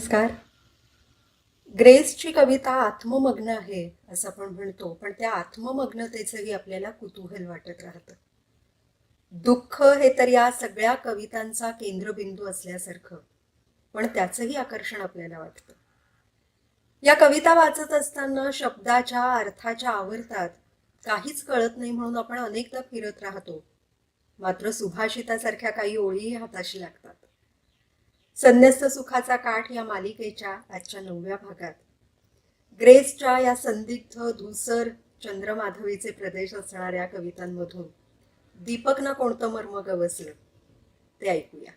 नमस्कार. ग्रेसची कविता आत्ममग्न आहे असं आपण म्हणतो पण त्या आत्ममग्नतेचंही आपल्याला कुतूहल वाटत राहतं. दुःख हे तर या सगळ्या कवितांचा केंद्रबिंदू असल्यासारखं पण त्याचंही आकर्षण आपल्याला वाटतं. या कविता वाचत असताना शब्दाच्या अर्थाच्या आवर्तात काहीच कळत नाही म्हणून आपण अनेकदा फिरत राहतो. मात्र सुभाषितासारख्या काही ओळीही हाताशी लागतात. संन्यस्त सुखाचा काठ या मालिकेच्या आजच्या नवव्या भागात. ग्रेसच्या या संदिग्ध धुसर चंद्रमाधवीचे प्रदेश असणाऱ्या कवितांमधून दीपकना कोणतं मर्म गवसलं? ते ऐकूया.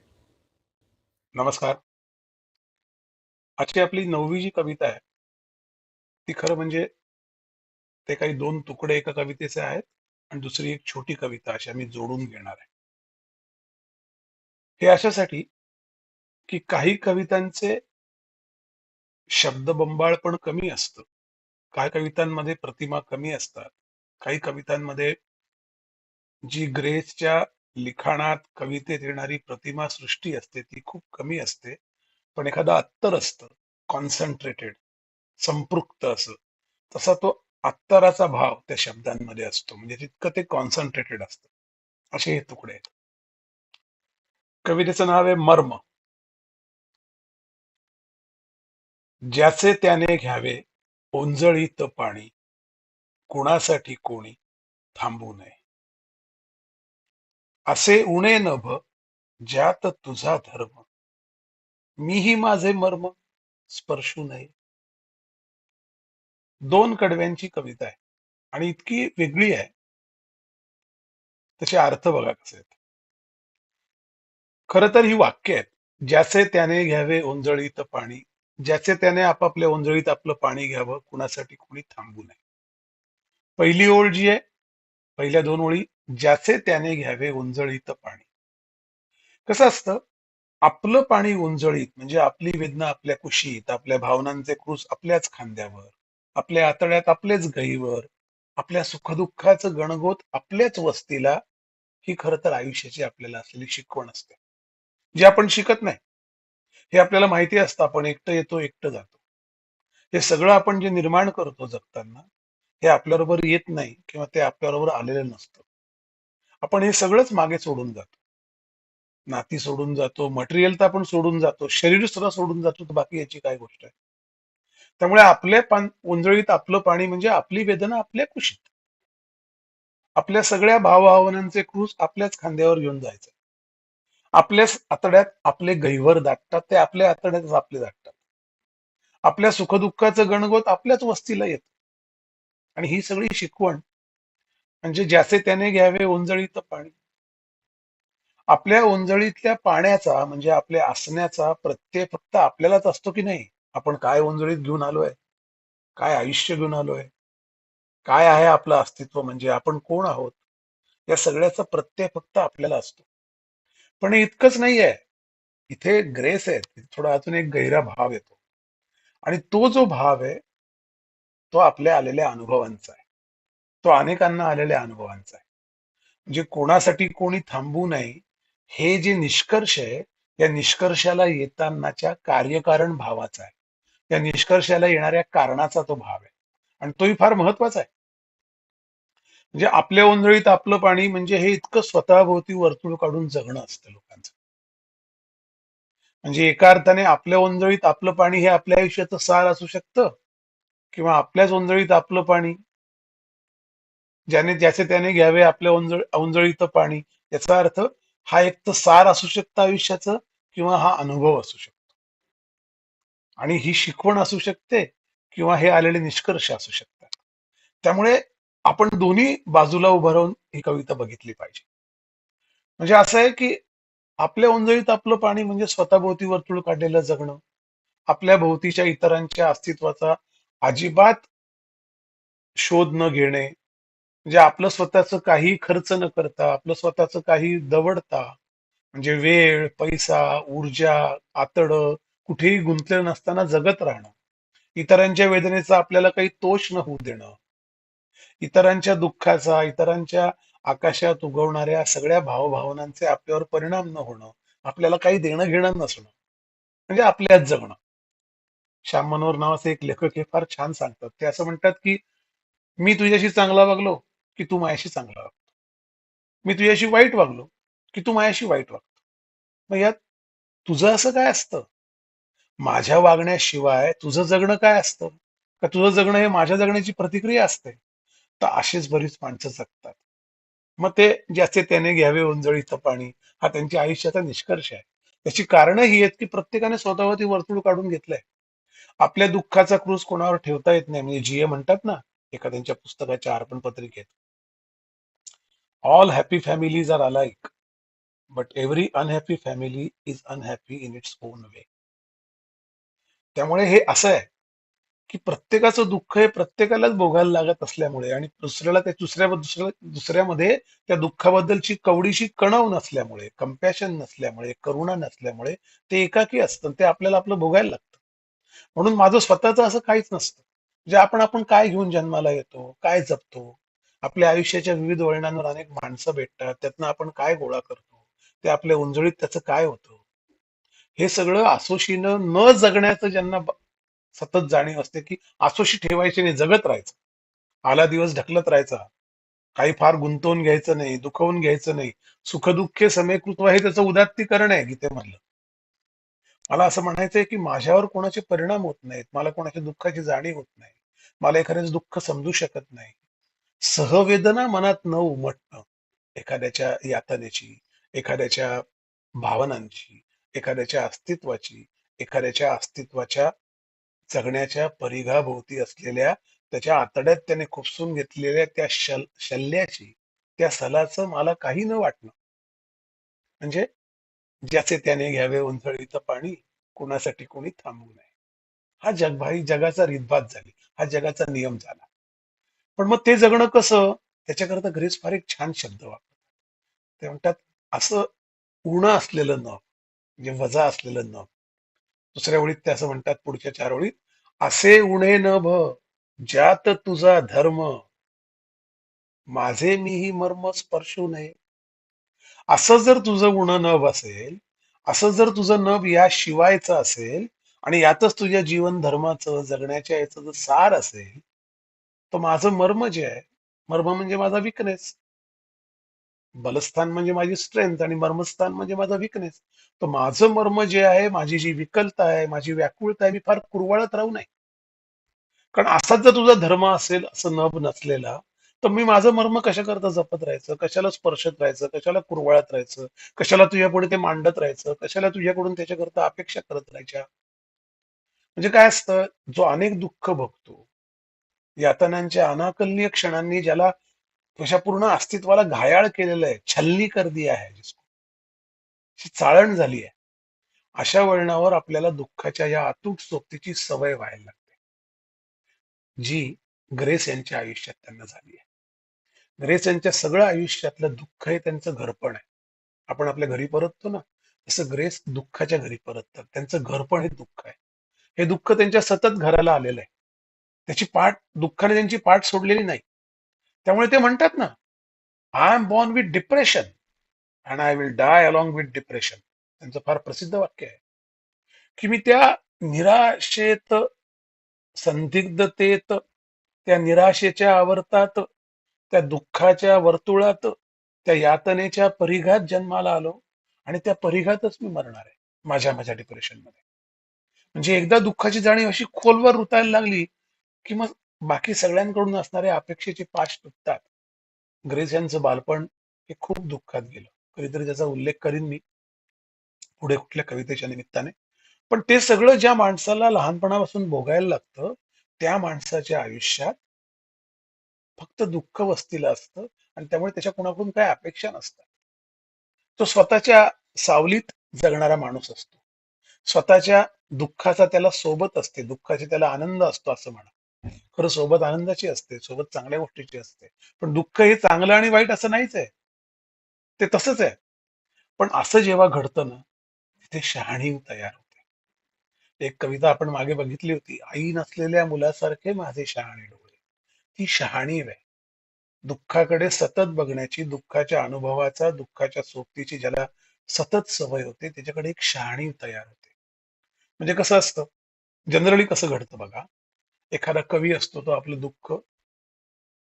नमस्कार. आजची आपली नववी जी कविता आहे ती खरं म्हणजे ते काही दोन तुकडे एका कवितेचे आहेत आणि दुसरी एक छोटी कविता अशी आम्ही जोडून घेणार आहे. हे अशासाठी की काही कवितांचे शब्दबंबाळ पण कमी असतं. काही कवितांमध्ये प्रतिमा कमी असतात. काही कवितांमध्ये जी ग्रेसच्या लिखाणात कवितेत येणारी प्रतिमा सृष्टी असते ती खूप कमी असते. पण एखादा अत्तर असतं कॉन्सन्ट्रेटेड संपृक्त असं. तसा तो अत्तराचा भाव त्या शब्दांमध्ये असतो. म्हणजे तितकं ते कॉन्सन्ट्रेटेड असतं. असे हे तुकडे आहेत. कवितेचं नाव आहे मर्म. ज्याचे त्याने घ्यावे ओंजळीत पाणी. कुणासाठी कोणी थांबू नये. असे उणे नभ ज्यात तुझा धर्म. मीही माझे मर्म स्पर्शू नये. दोन कडव्यांची कविता आहे आणि इतकी वेगळी आहे. त्याचे अर्थ बघा कसे आहेत. खर तर ही वाक्य आहेत. ज्याचे त्याने घ्यावे ओंजळीत पाणी. ज्याचे त्याने आपापल्या ओंजळीत आपलं पाणी घ्यावं कुणासाठी कुणी थांबू नये. पहिली ओळ जी आहे पहिल्या दोन ओळी ज्याचे त्याने घ्यावे ओंजळीत पाणी. कसं असतं? आपलं पाणी ओंजळीत म्हणजे आपली वेदना आपल्या कुशीत आपल्या भावनांचे क्रूस आपल्याच खांद्यावर आपल्या आतड्यात आपलेच गहीवर आपल्या सुखदुःखाचं गणगोत आपल्याच वस्तीला ही खरं तर आयुष्याची आपल्याला असलेली शिकवण असते. जे आपण शिकत नाही हे आपल्याला माहिती असतं आपण एकटं येतो एकटं जातो. हे सगळं आपण जे निर्माण करतो जगताना हे आपल्याबरोबर येत नाही किंवा ते आपल्याबरोबर आलेलं नसतं. आपण हे सगळंच मागे सोडून जातो. नाती सोडून जातो मटेरियल तर आपण सोडून जातो शरीर सुद्धा सोडून जातो तर बाकी याची काय गोष्ट आहे? त्यामुळे आपल्या पान ओंजळीत आपलं पाणी म्हणजे आपली वेदना आपल्या कुशीत. आपल्या सगळ्या भावभावनांचे क्रूज आपल्याच खांद्यावर घेऊन जायचं. आपल्याच आतड्यात आपले गैवर दाटतात ते आपल्या आतड्यातच आपले दाटतात. आपल्या सुखदुःखाचं गणगोत आपल्याच वस्तीला येत. आणि ही सगळी शिकवण म्हणजे ज्याचे त्याने घ्यावे ओंजळीत पाणी. आपल्या ओंजळीतल्या पाण्याचा म्हणजे आपल्या असण्याचा प्रत्यय फक्त आपल्यालाच असतो की नाही? आपण काय ओंजळीत घेऊन आलोय? काय आयुष्य घेऊन आलोय? काय आहे आपलं अस्तित्व? म्हणजे आपण कोण आहोत? या सगळ्याचा प्रत्यय फक्त आपल्याला असतो. पण हे इतकंच नाहीये. इथे ग्रेस आहे. थोडा अजून एक गहिरा भाव येतो. आणि तो जो भाव आहे तो आपल्या आलेल्या अनुभवांचा आहे. तो अनेकांना आलेल्या अनुभवांचा आहे. म्हणजे कोणासाठी कोणी थांबू नये हे जे निष्कर्ष आहे या निष्कर्षाला येतानाच्या कार्यकारण भावाचा आहे. या निष्कर्षाला येणाऱ्या कारणाचा तो भाव आहे. आणि तोही फार महत्त्वाचा आहे. म्हणजे आपल्या ओंजळीत आपलं पाणी म्हणजे हे इतकं स्वतःभोवती वर्तुळ काढून जगणं असतं लोकांचं. म्हणजे एका अर्थाने आपल्या ओंजळीत आपलं पाणी हे आपल्या आयुष्याचं सार असू शकतं किंवा आपल्याच ओंजळीत आपलं पाणी. ज्याने ज्याचे त्याने घ्यावे आपल्या ओंजळ औंजळीत पाणी. याचा अर्थ हा एक तर सार असू शकतं आयुष्याचं किंवा हा अनुभव असू शकतो. आणि ही शिकवण असू शकते किंवा हे आलेले निष्कर्ष असू शकतात. त्यामुळे आपण दोन्ही बाजूला उभं राहून ही कविता बघितली पाहिजे. म्हणजे असं आहे की आपल्या ओंजळीत आपलं पाणी म्हणजे स्वतःभोवती वर्तुळ काढलेलं जगणं आपल्या भोवतीच्या इतरांच्या अस्तित्वाचा अजिबात शोध न घेणे म्हणजे आपलं स्वतःचं काही खर्च न करता आपलं स्वतःचं काही दवडता म्हणजे वेळ पैसा ऊर्जा आतड कुठेही गुंतले नसताना जगत राहणं इतरांच्या वेदनेचा आपल्याला काही तोष न होऊ देणं इतरांच्या दुःखाचा इतरांच्या आकाशात उगवणाऱ्या सगळ्या भावभावनांचे आपल्यावर परिणाम न होणं आपल्याला काही देणं घेणं नसणं म्हणजे आपल्याच जगणं. श्याम मनोहर नावाचे एक लेखक हे फार छान सांगतात. ते असं म्हणतात की मी तुझ्याशी चांगला वागलो की तू माझ्याशी चांगला वागतो? मी तुझ्याशी वाईट वागलो की तू माझ्याशी वाईट वागतो? मग यात तुझं असं काय असतं? माझ्या वागण्याशिवाय तुझं जगणं काय असतं? का तुझं जगणं हे माझ्या जगण्याची प्रतिक्रिया असते? तर अशीच बरीच माणसं जगतात. मग ते ज्याचे त्याने घ्यावे उंजळीचं पाणी हा त्यांच्या आयुष्याचा निष्कर्ष आहे. त्याची कारणं ही आहेत की प्रत्येकाने स्वतःवरती वर्तुळ काढून घेतलंय. आपल्या दुःखाचा क्रूज कोणावर ठेवता येत नाही. म्हणजे जीए म्हणतात ना एखाद्यांच्या पुस्तकाच्या अर्पण पत्रिकेत. All happy families are alike but every unhappy family is unhappy in its own way त्यामुळे हे असं आहे. की प्रत्येकाचं दुःख हे प्रत्येकालाच भोगायला लागत असल्यामुळे आणि दुसऱ्याला त्या दुसऱ्या दुसऱ्या दुसऱ्यामध्ये त्या दुःखाबद्दलची कवडीशी कणव नसल्यामुळे कम्पॅशन नसल्यामुळे करुणा नसल्यामुळे ते एकाकी असतं ते आपल्याला आपलं भोगायला लागतं. म्हणून माझं स्वतःचं असं काहीच नसतं. म्हणजे आपण आपण काय घेऊन जन्माला येतो काय जपतो? आपल्या आयुष्याच्या विविध वळणांवर अनेक माणसं भेटतात त्यातनं आपण काय गोळा करतो? ते आपल्या उंजळीत त्याचं काय होतं? हे सगळं आसोशीनं न जगण्याचं ज्यांना सतत जाणीव असते की आसोशी ठेवायचे नाही जगत राहायचं. आला दिवस ढकलत राहायचा. काही फार गुंतवून घ्यायचं नाही दुखवून घ्यायचं नाही. सुखदुःखे समयकृत्व हे त्याचं उदात्तीकरण आहे गीतेमधलं मला असं म्हणायचंय की माझ्यावर कोणाचे परिणाम होत नाहीत मला कोणाच्या दुःखाची जाणीव होत नाही मला एखाद्याचं दुःख समजू शकत नाही. सहवेदना मनात न उमटणं एखाद्याच्या यातनेची एखाद्याच्या भावनांची एखाद्याच्या अस्तित्वाची एखाद्याच्या अस्तित्वाच्या जगण्याच्या परिघाभोवती असलेल्या त्याच्या आतड्यात त्याने खुपसून घेतलेल्या त्या शल शल्याची त्या सलाचं मला काही न वाटणं. म्हणजे ज्याचे त्याने घ्यावे उंचळीचं पाणी कुणासाठी कोणी थांबू नये. हा जगभाई जगाचा रितभात झाली. हा जगाचा नियम झाला. पण मग ते जगणं कसं? त्याच्याकरता ग्रेस फार एक छान शब्द वापरतात. ते म्हणतात असं उणं असलेलं न म्हणजे वजा असलेलं न दुसऱ्या ओळीत ते असं म्हणतात पुढच्या चार ओळीत असे उणे न भ ज्यात तुझा धर्म. माझे मीही मर्म स्पर्शू नये. असं जर तुझं उणं नभ असेल असं जर तुझं नभ या शिवायचं असेल आणि यातच तुझ्या जीवन धर्माचं जगण्याच्या याचं जर सार असेल तर माझं मर्म जे आहे मर्म म्हणजे माझा विकनेस बलस्थान म्हणजे माझी स्ट्रेंथ आणि मर्मस्थान म्हणजे माझा विकनेस तर माझं मर्म जे आहे माझी जी विकलता आहे माझी व्याकुळता आहे मी फार कुरवाळत राहू नये. कारण असाच जर तुझा धर्म असेल असं नभ नसलेला तर मी माझं मर्म कशा करता जपत राहायचं? कशाला स्पर्शत राहायचं? कशाला कुरवाळत राहायचं? कशाला तुझ्या पुढे ते मांडत राहायचं? कशाला तुझ्याकडून त्याच्याकरता अपेक्षा करत राहायच्या? म्हणजे काय असतं? जो अनेक दुःख भोगतो यातनांच्या अनाकल्य क्षणांनी ज्याला कशा पूर्ण अस्तित्वाला घायाळ केलेलं आहे छल्ली करदी आहे चाळण झाली आहे. अशा वळणावर आपल्याला दुःखाच्या या अतूट सोबतीची सवय व्हायला लागते. जी ग्रेस यांच्या आयुष्यात त्यांना झाली आहे. ग्रेस यांच्या सगळं आयुष्यातलं दुःख हे त्यांचं घरपण आहे. आपण आपल्या घरी परततो ना तसं ग्रेस दुःखाच्या घरी परततात त्यांचं घरपण हे दुःख आहे. हे दुःख त्यांच्या सतत घराला आलेलं आहे. त्याची पाठ दुःखाने त्यांची पाठ सोडलेली नाही. त्यामुळे ते म्हणतात ना I am born with depression and I will die along with depression त्यांचं फार प्रसिद्ध वाक्य आहे. की मी त्या निराशेत संदिग्धतेत त्या निराशेच्या आवर्तात त्या दुःखाच्या वर्तुळात त्या यातनेच्या परिघात जन्माला आलो आणि त्या परिघातच मी मरणार आहे माझ्या माझ्या डिप्रेशनमध्ये म्हणजे एकदा दुःखाची जाणीव अशी खोलवर रुतायला लागली की मग बाकी सगळ्यांकडून असणाऱ्या अपेक्षेचे पाश तुटतात. ग्रेस यांचं बालपण हे खूप दुःखात गेलं. कधीतरी त्याचा उल्लेख करीन मी पुढे कुठल्या कवितेच्या निमित्ताने. पण ते सगळं ज्या माणसाला लहानपणापासून भोगायला लागतं त्या माणसाच्या आयुष्यात फक्त दुःख वस्तीला असतं आणि त्यामुळे त्याच्या कुणाकडून काही अपेक्षा नसतात. तो स्वतःच्या सावलीत जगणारा माणूस असतो. स्वतःच्या दुःखाचा त्याला सोबत असते दुःखाचे त्याला आनंद असतो असं म्हणा. खरं सोबत आनंदाची असते सोबत चांगल्या गोष्टीची असते. पण दुःख हे चांगलं आणि वाईट असं नाहीच आहे. ते तसंच आहे. पण असं जेव्हा घडतं ना तिथे शहाणीव तयार होते. एक कविता आपण मागे बघितली होती आई नसलेल्या मुलासारखे माझे शहाणे डोळे. ती शहाणीव आहे दुःखाकडे सतत बघण्याची दुःखाच्या अनुभवाचा दुःखाच्या सोबतीची ज्याला सतत सवय होते त्याच्याकडे एक शहाणीव तयार होते. म्हणजे कसं असतं? जनरली कसं घडतं बघा? एखादा कवी असतो तो आपलं दुःख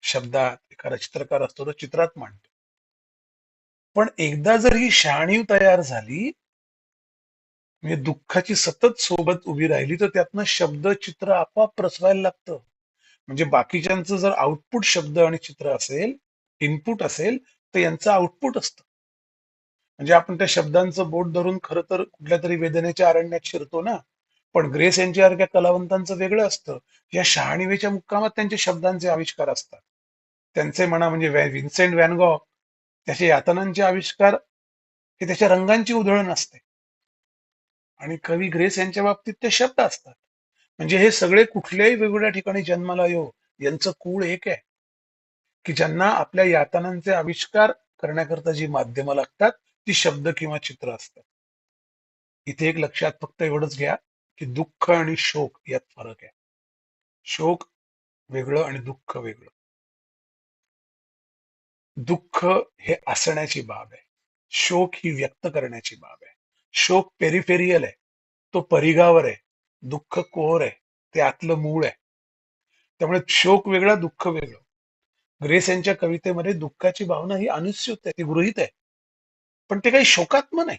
शब्दात एखादा चित्रकार असतो तो चित्रात मांडतो. पण एकदा जर ही शहाणीव तयार झाली म्हणजे दुःखाची सतत सोबत उभी राहिली तर त्यातनं शब्द चित्र आपोआप प्रसवायला लागतं. म्हणजे बाकीच्यांचं जर आउटपुट शब्द आणि चित्र असेल इनपुट असेल तर यांचं आउटपुट असतं. म्हणजे आपण त्या शब्दांचं बोट धरून खरं तर कुठल्या तरी वेदनेच्या अरण्यात शिरतो ना. पण ग्रेस यांच्यासारख्या कलावंतांचं वेगळं असतं. या शहाणीवेच्या मुक्कामात त्यांचे शब्दांचे आविष्कार असतात. त्यांचे म्हणा म्हणजे विन्सेंट व्हॅनगॉ त्याचे यातनांचे आविष्कार हे त्याच्या रंगांची उधळण असते. आणि कवी ग्रेस यांच्या बाबतीत ते शब्द असतात. म्हणजे हे सगळे कुठल्याही वेगवेगळ्या ठिकाणी जन्माला येऊ यांचं कूळ एक आहे. की ज्यांना आपल्या यातनांचे आविष्कार करण्याकरता जी माध्यमं लागतात ती शब्द किंवा चित्र असतात. इथे एक लक्षात फक्त एवढंच घ्या की दुःख आणि शोक यात फरक आहे. शोक वेगळं आणि दुःख वेगळं. दुःख हे असण्याची बाब आहे. शोक ही व्यक्त करण्याची बाब आहे. शोक पेरिफेरियल आहे. तो परिघावर आहे. दुःख कोर आहे. ते आतलं मूळ आहे. त्यामुळे शोक वेगळा दुःख वेगळं. ग्रेस यांच्या कवितेमध्ये दुःखाची भावना ही अनुस्यूत आहे. ती गृहित आहे. पण ते काही शोकात्म नाही.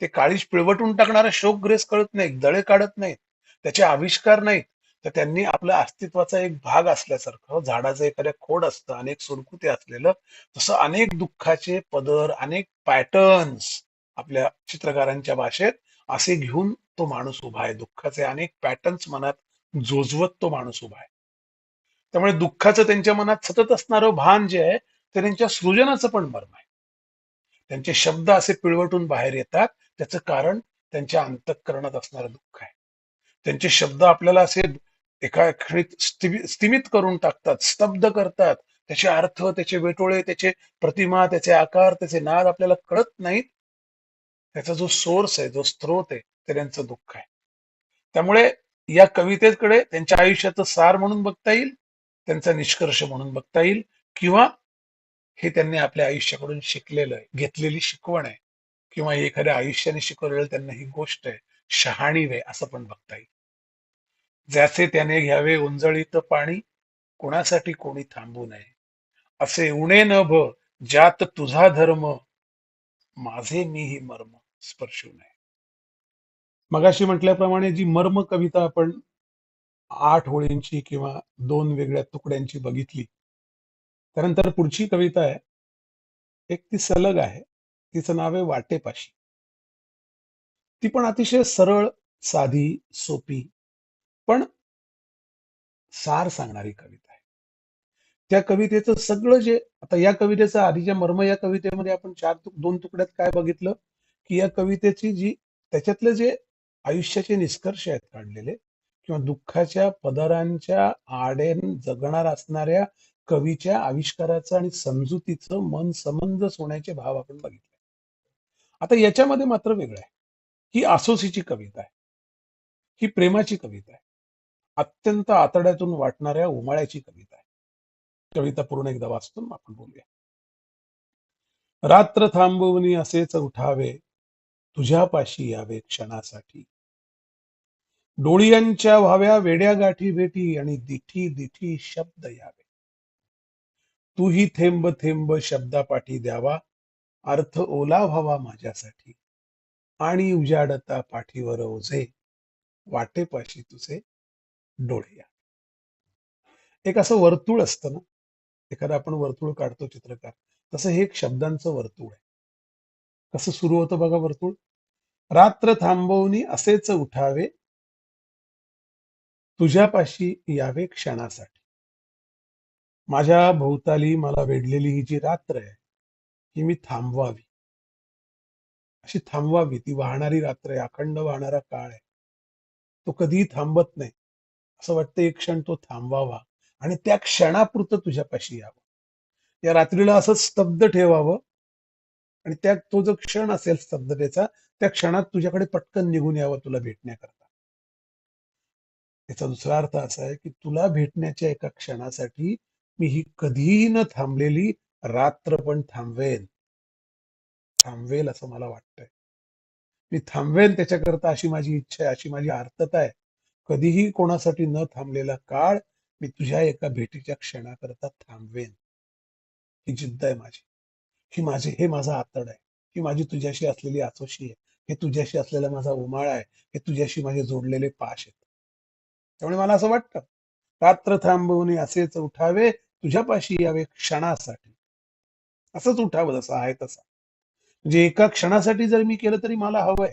ते काळीज पिळवटून टाकणारा शोक ग्रेस कळत नाही दळे काढत नाहीत. त्याचे आविष्कार नाहीत. तर त्यांनी आपल्या अस्तित्वाचा एक भाग असल्यासारखं झाडाचं एखाद्या खोड असतं अनेक सुरकुते असलेलं तसं अनेक दुःखाचे पदर अनेक पॅटर्न्स आपल्या चित्रकारांच्या भाषेत असे घेऊन तो माणूस उभा आहे. दुःखाचे अनेक पॅटर्न्स मनात जोजवत तो माणूस उभा आहे. त्यामुळे दुःखाचं त्यांच्या मनात सतत असणारं भान जे आहे ते त्यांच्या सृजनाचं पण मर्म आहे. त्यांचे शब्द असे पिळवटून बाहेर येतात त्याचं कारण त्यांच्या अंतःकरणात असणारं दुःख आहे. त्यांचे शब्द आपल्याला असे एका क्षणीत स्थिमित करून टाकतात स्तब्ध करतात. त्याचे अर्थ त्याचे वेटोळे त्याचे प्रतिमा त्याचे आकार त्याचे नाद आपल्याला कळत नाहीत. त्याचा जो सोर्स आहे जो स्रोत आहे ते त्यांचं दुःख आहे. त्यामुळे या कवितेकडे त्यांच्या आयुष्याचं सार म्हणून बघता येईल त्यांचा निष्कर्ष म्हणून बघता येईल किंवा हे त्यांनी आपल्या आयुष्याकडून शिकलेलं आहे घेतलेली शिकवण आहे किंवा एखाद्या आयुष्याने शिकवलेलं त्यांना ही गोष्ट आहे शहाणीव आहे असं पण बघता येईल. ज्याचे त्याने घ्यावे उंजळीत पाणी कोणासाठी कोणी थांबू नये. असे उणे न भ ज्यात तुझा धर्म माझे मीही मर्म. स्पर्शू नये. मगाशी म्हटल्याप्रमाणे जी मर्म कविता आपण आठ ओळींची किंवा दोन वेगळ्या तुकड्यांची बघितली त्यानंतर पुढची कविता आहे. एक ती सलग आहे. तिचं नाव आहे वाटेपाशी. ती पण अतिशय सरळ साधी सोपी पण सार सांगणारी कविता आहे. त्या कवितेचं सगळं जे आता या कवितेचं आधीच्या मर्म या कवितेमध्ये आपण चार तुक दोन तुकड्यात काय बघितलं? की या कवितेची जी त्याच्यातले जे आयुष्याचे निष्कर्ष आहेत काढलेले किंवा दुःखाच्या पदरांच्या आडेन जगणार असणाऱ्या कवीच्या आविष्काराचं आणि समजुतीचं मन समंजस होण्याचे भाव आपण बघितले. आता याच्यामध्ये मात्र वेगळं आहे. ही आसोसीची कविता आहे. ही प्रेमाची कविता आहे. अत्यंत आतड्यातून वाटणाऱ्या उमाळ्याची कविता आहे. कविता पूर्ण एकदा वाचतो आपण बोलूया. रात्र थांबवणी असेच उठावे. तुझ्यापाशी यावे क्षणासाठी. डोळियांच्या व्हाव्या वेड्या गाठी भेटी आणि दिठी दिठी शब्द यावे. तूही थेंब थेंब शब्दापाठी द्यावा अर्थ ओला व्हावा माझ्यासाठी. आणि उजाडता पाठीवर ओझे वाटेपाशी तुझे डोळे या एक असं वर्तुळ असतं ना? एखादं आपण वर्तुळ काढतो चित्रकार तसं हे एक शब्दांचं वर्तुळ आहे. कसं सुरू होतं बघा वर्तुळ? रात्र थांबवणी असेच उठावे. तुझ्यापाशी यावे क्षणासाठी. माझ्या भोवताली मला वेढलेली ही जी रात्र आहे ही मी थांबवावी. अशी थांबवावी ती वाहणारी रात्र आहे अखंड वाहणारा काळ आहे. तो कधीही थांबत नाही. असं वाटतं एक क्षण तो थांबवावा आणि त्या क्षणापुरतं तुझ्यापाशी यावं. या रात्रीला असं स्तब्ध ठेवावं आणि त्या तो जो क्षण असेल स्तब्धतेचा त्या क्षणात तुझ्याकडे पटकन निघून यावं तुला भेटण्याकरता. याचा दुसरा अर्थ असा आहे की तुला भेटण्याच्या एका क्षणासाठी मी ही कधीही न थांबलेली रात्र पण थांबवेन. थांबवेल असं मला वाटतंय. मी थांबवेन त्याच्याकरता अशी माझी इच्छा आहे अशी माझी आर्तता आहे. कधीही कोणासाठी न थांबलेला काळ मी तुझ्या एका भेटीच्या क्षणाकरता थांबवेन. ही जिद्द आहे माझी. ही माझी हे माझं आतड आहे. ही माझी तुझ्याशी असलेली आसोशी आहे. हे तुझ्याशी असलेला माझा उमाळा आहे. हे तुझ्याशी माझे जोडलेले पाश आहेत. त्यामुळे मला असं वाटतं रात्र थांबवणे असेच उठावे तुझ्यापाशी यावे क्षणासाठी. असंच उठावं जसं आहे तसा. म्हणजे एका क्षणासाठी जर मी केलं तरी मला हवंय.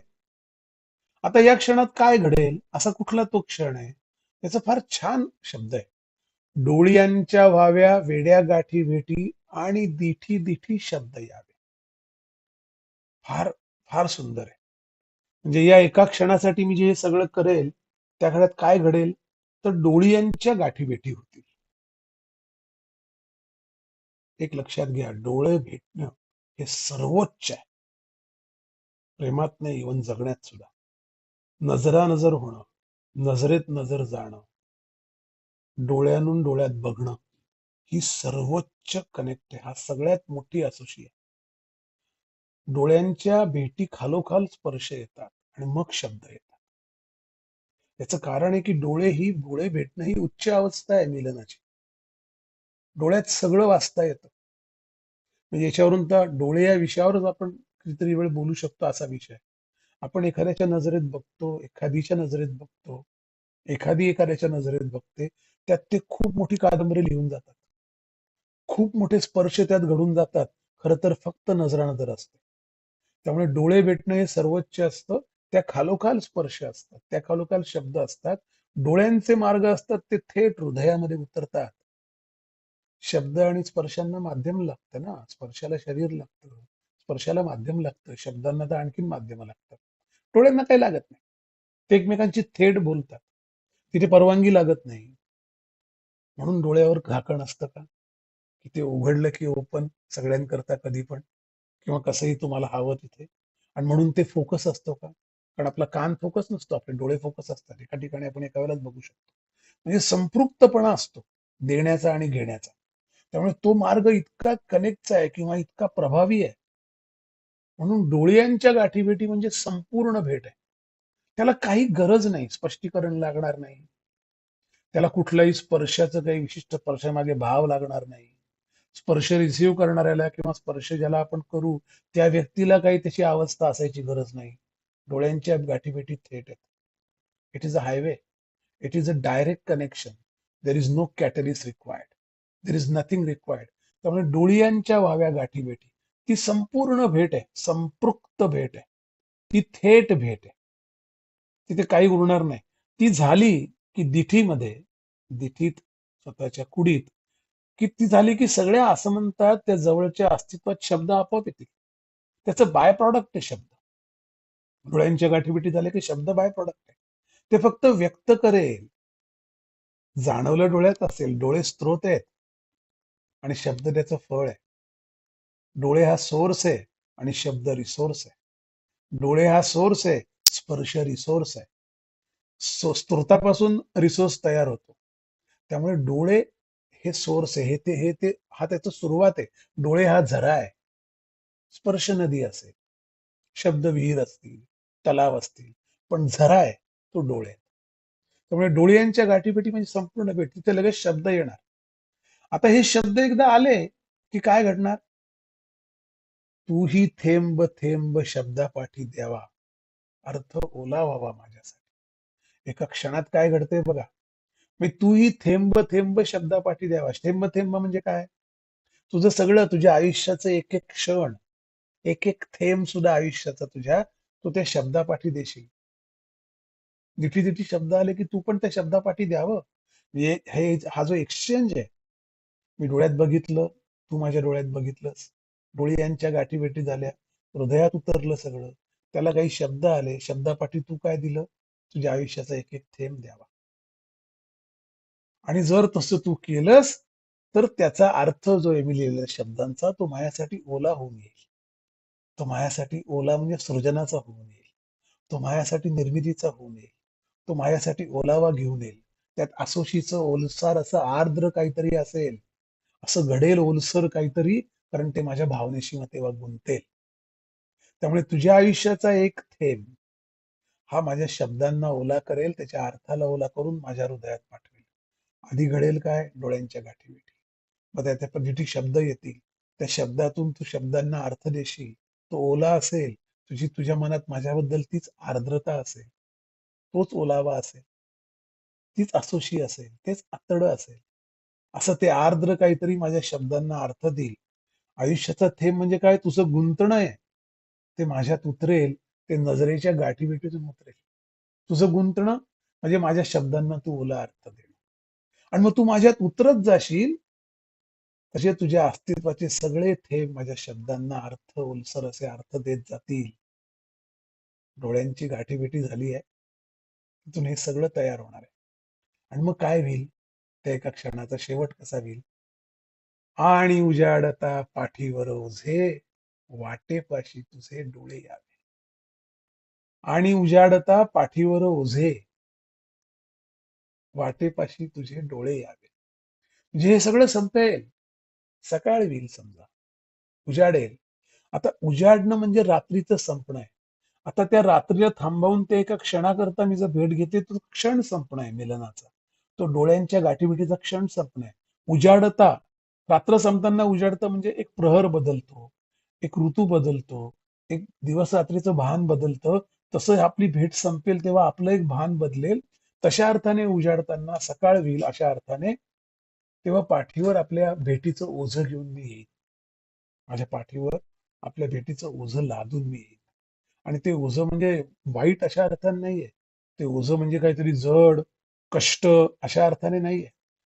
आता या क्षणात काय घडेल? असा कुठला तो क्षण आहे? त्याचा फार छान शब्द आहे. डोळ्यांच्या व्हाव्या वेड्या गाठी भेटी आणि दिठी दिठी शब्द यावे. फार फार सुंदर आहे. म्हणजे या एका क्षणासाठी मी जे हे सगळं करेल त्या काळात काय घडेल? तर डोळ्यांच्या गाठी भेटी होतील. एक लक्षात घ्या डोळे भेटणं हे सर्वोच्च आहे. प्रेमात नाही इवन जगण्यात सुद्धा. नजरानजर होणं नजरेत नजर जाणं डोळ्यानून डोळ्यात बघणं ही सर्वोच्च कनेक्ट आहे. हा सगळ्यात मोठी असोशी आहे. डोळ्यांच्या भेटी खालोखाल स्पर्श येतात आणि मग शब्द येतात. याचं कारण आहे की डोळे ही डोळे भेटणं ही उच्च अवस्था आहे मिलनाची. डोळ्यात सगळं वाचता येतं. म्हणजे याच्यावरून तर डोळे या विषयावरच आपण कितीतरी वेळ बोलू शकतो असा विषय. आपण एखाद्याच्या नजरेत बघतो एखादीच्या नजरेत बघतो एखादी एखाद्याच्या नजरेत बघते त्यात ते खूप मोठी कादंबरी लिहून जातात. खूप मोठे स्पर्श त्यात घडून जातात. खरं तर फक्त नजरानजर असते. त्यामुळे डोळे भेटणं हे सर्वोच्च असतं. त्या खालोखाल स्पर्श असतात. त्या खालोखाल शब्द असतात. डोळ्यांचे मार्ग असतात ते थेट हृदयामध्ये उतरतात. शब्द आणि स्पर्शांना माध्यम लागतं ना. स्पर्शाला शरीर लागतं. स्पर्शाला माध्यम लागतं. शब्दांना तर आणखीन माध्यम लागतात. डोळ्यांना काही लागत नाही. ते एकमेकांची थेट बोलतात. तिथे परवानगी लागत नाही. म्हणून डोळ्यावर झाकण असतं का? की ते उघडलं की ओपन सगळ्यांकरता कधी पण. किंवा कसंही तुम्हाला हवं तिथे. आणि म्हणून ते फोकस असतो का? कारण आपला कान फोकस नसतो आपले डोळे फोकस असतात. एका ठिकाणी आपण एका वेळेलाच बघू शकतो. म्हणजे संपृक्तपणा असतो देण्याचा आणि घेण्याचा. त्यामुळे तो मार्ग इतका कनेक्टचा आहे किंवा इतका प्रभावी आहे. म्हणून डोळ्यांच्या गाठीभेटी म्हणजे संपूर्ण भेट आहे. त्याला काही गरज नाही स्पष्टीकरण लागणार नाही. त्याला कुठल्याही स्पर्शाचं काही विशिष्ट स्पर्शामागे भाव लागणार नाही. स्पर्श रिसिव्ह करणाऱ्याला किंवा स्पर्श ज्याला आपण करू त्या व्यक्तीला काही त्याची अवस्था असायची गरज नाही. डोळ्यांच्या गाठीभेटी थेट आहेत it is a highway it is a direct connection there is no catalyst required there is nothing required त्यामुळे डोळ्यांच्या व्हाव्या गाठीभेटी ती संपूर्ण भेट आहे. संपृक्त भेट आहे. ती थेट भेट आहे. तिथे काही उरणार नाही. ती झाली की दिठीमध्ये दिठीत स्वतःच्या कुडीत ती झाली की सगळ्या असं म्हणतात त्या जवळच्या अस्तित्वात शब्द आपोआप येतील. त्याचं बाय प्रॉडक्ट आहे शब्द. डोळ्यांच्या गाठीबिटी झाले की शब्द बाय प्रॉडक्ट आहे. ते फक्त व्यक्त करेल. जाणवलं डोळ्यात असेल डोळे स्त्रोत आहेत. आणि शब्द त्याचं फळ आहे. डोळे हा सोर्स आहे आणि शब्द रिसोर्स आहे. डोळे हा सोर्स आहे स्पर्श रिसोर्स आहे. स्त्रोतापासून रिसोर्स तयार होतो. त्यामुळे डोळे हे सोर्स आहे हे ते हे ते हा त्याचं सुरुवात आहे. डोळे हा झरा आहे. स्पर्श नदी असेल. शब्द विहीर असतील तलाव असतील पण झरा आहे तो डोळे त्यामुळे डोळ्यांच्या गाठीपेटी म्हणजे संपूर्ण भेट तिथे लगेच शब्द येणार. आता हे शब्द एकदा आले की काय घडणार? तू ही थेंब थेंब शब्दापाठी द्यावा. अर्थ ओला व्हावा माझ्यासाठी. एका क्षणात काय घडतंय बघा. तूही थेंब थेंब शब्दापाठी द्यावा थेंब थेंब म्हणजे काय? तुझं सगळं तुझ्या आयुष्याचं एक एक क्षण एक एक थेंब सुद्धा आयुष्याचा तुझ्या तू त्या शब्दापाठी देशील. दिठी दिठी शब्द आले की तू पण त्या शब्दापाठी द्यावं हे हा जो एक्सचेंज आहे मी डोळ्यात बघितलं तू माझ्या डोळ्यात बघितलंस. डोळी यांच्या गाठी भेटी झाल्या हृदयात उतरलं सगळं. त्याला काही शब्द आले शब्दापाठी तू काय दिलं? तुझ्या आयुष्याचा एक एक थेंब द्यावा. आणि जर तसं तू केलंस तर त्याचा अर्थ जो आहे मी लिहिलेल्या शब्दांचा तो माझ्यासाठी ओला होऊन येईल. तो माझ्यासाठी ओला म्हणजे सृजनाचा होऊन येईल. तो माझ्यासाठी निर्मितीचा होऊन येईल. तो माझ्यासाठी ओलावा घेऊन येईल. त्यात असोशीचं ओलसार असं आर्द्र काहीतरी असेल असं घडेल ओलसर काहीतरी कारण ते माझ्या भावनेशी मग तेव्हा गुंतेल त्यामुळे तुझ्या आयुष्याचा एक थेंब हा माझ्या शब्दांना ओला करेल त्याच्या अर्थाला ओला करून माझ्या हृदयात पाठवेल. आधी घडेल काय? डोळ्यांच्या गाठीभेटी मग त्या त्या पद्धती शब्द येतील. त्या शब्दातून तू शब्दांना अर्थ देशील. तो ओला असेल तुझी तुझ्या मनात माझ्याबद्दल तीच आर्द्रता असेल. तोच ओलावा असेल. तीच असोशी असेल. तेच आतड असेल. असं ते आर्द्र काहीतरी माझ्या शब्दांना अर्थ देईल. आयुष्याचा थेंब म्हणजे काय? तुझं गुंतणं आहे. ते माझ्यात उतरेल. ते नजरेच्या गाठीभेटीतून उतरेल. तुझं गुंतणं म्हणजे माझ्या शब्दांना तू ओला अर्थ दे आणि मग तू माझ्यात उतरत जाशील तसे तुझ्या अस्तित्वाचे सगळे थेंब माझ्या शब्दांना अर्थ ओलसर असे अर्थ देत जातील. डोळ्यांची गाठीभेटी झाली आहे. तिथून हे सगळं तयार होणार आहे. आणि मग काय होईल? त्या एका क्षणाचा शेवट कसा होईल? आणि उजाडता पाठीवर ओझे वाटेपाशी तुझे डोळे यावे. आणि उजाडता पाठीवर ओझे वाटेपाशी तुझे डोळे यावे. म्हणजे हे सगळं संपेल. सकाळ होईल समजा. उजाडेल आता उजाडणं म्हणजे रात्रीचं संपणं आहे. आता त्या रात्रीला थांबवून ते एका क्षणाकरता मी जर भेट घेते तो क्षण संपणं आहे मिलनाचा. तो डोळ्यांच्या गाठीभेटीचा क्षण संपणं आहे. उजाडता. रात्र संपताना उजाडतं म्हणजे एक प्रहर बदलतो. एक ऋतू बदलतो. एक दिवस रात्रीचं भान बदलतं. तसं आपली भेट संपेल तेव्हा आपलं एक भान बदलेल. तशा अर्थाने उजाडताना सकाळ होईल अशा अर्थाने तेव्हा पाठीवर आपल्या भेटीचं ओझं घेऊन मी येईल माझ्या पाठीवर आपल्या भेटीचं ओझं लादून मी येईल आणि ते ओझं म्हणजे वाईट अशा अर्थाने नाहीये. ते ओझं म्हणजे काहीतरी जड कष्ट अशा अर्थाने नाहीये.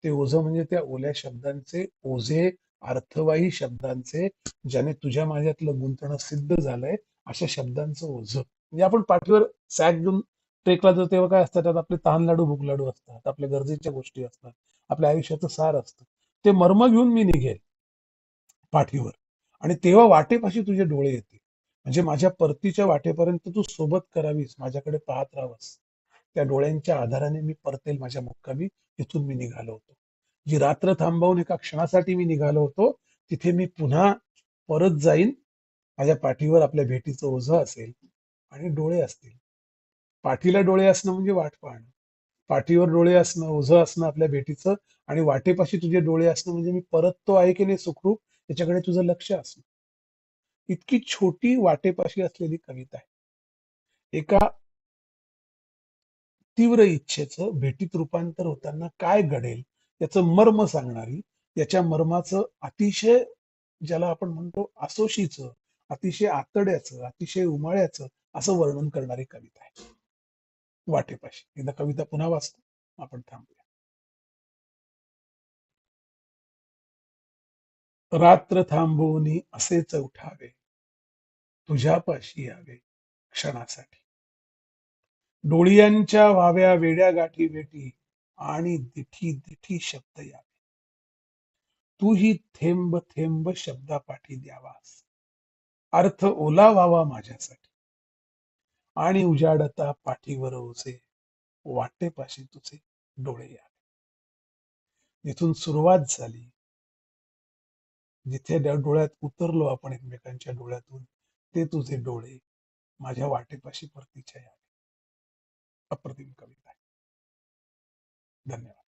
ते ओझं म्हणजे त्या ओल्या शब्दांचे ओझे अर्थवाही शब्दांचे ज्याने तुझ्या माझ्यातलं गुंतणं सिद्ध झालंय अशा शब्दांचं ओझ. म्हणजे आपण पाठीवर सॅक घेऊन ट्रेकला जातो तेव्हा काय असतात त्यात आपले तहान लाडू भूक लाडू असतात आपल्या गरजेच्या गोष्टी असतात आपल्या आयुष्याचं सार असतं. ते मर्म घेऊन मी निघेल पाठीवर. आणि तेव्हा वाटेपाशी तुझे डोळे येतील. म्हणजे माझ्या परतीच्या वाटेपर्यंत तू सोबत करावीस माझ्याकडे पाहत राहावस. त्या डोळ्यांच्या आधाराने मी परतेल माझ्या मुक्कामी तिथून मी निघालो होतो. जी रात्र थांबवून एका क्षणासाठी मी निघालो होतो तिथे मी पुन्हा परत जाईन. माझ्या पाठीवर आपल्या भेटीचं ओझं असेल आणि डोळे असतील. पाठीला डोळे असणं म्हणजे वाट पाहणं. पाठीवर डोळे असणं ओझं असणं आपल्या भेटीचं आणि वाटेपाशी तुझे डोळे असणं म्हणजे मी परततो आहे की नाही सुखरूप त्याच्याकडे तुझं लक्ष असणं. इतकी छोटी वाटेपाशी असलेली कविता आहे. एका तीव्र इच्छेचं भेटीत रूपांतर होताना काय घडेल याचं मर्म सांगणारी याच्या मर्माचं अतिशय ज्याला आपण म्हणतो आसोशीचं अतिशय आतड्याचं अतिशय उमाळ्याचं असं वर्णन करणारी कविता आहे. वाटेपाशी. एकदा कविता पुन्हा वाचतो. आपण थांबूया. रात्र थांबवून असेच उठावे तुझ्यापाशी यावे क्षणासाठी. डोळ्यांच्या व्हाव्या वेड्या गाठी भेटी आणि दिठी दिठी शब्द यावे. तूही थेंब थेंब शब्दापाठी द्यावास. अर्थ ओला व्हावा माझ्यासाठी. आणि उजाडता पाठीवर ओझे वाटेपाशी तुझे डोळे आले जिथून सुरुवात झाली जिथे डोळ्यात उतरलो आपण एकमेकांच्या डोळ्यातून ते तुझे डोळे माझ्या वाटेपाशी परतीच्या यावे. अप्रतिम कविता आहे. धन्यवाद.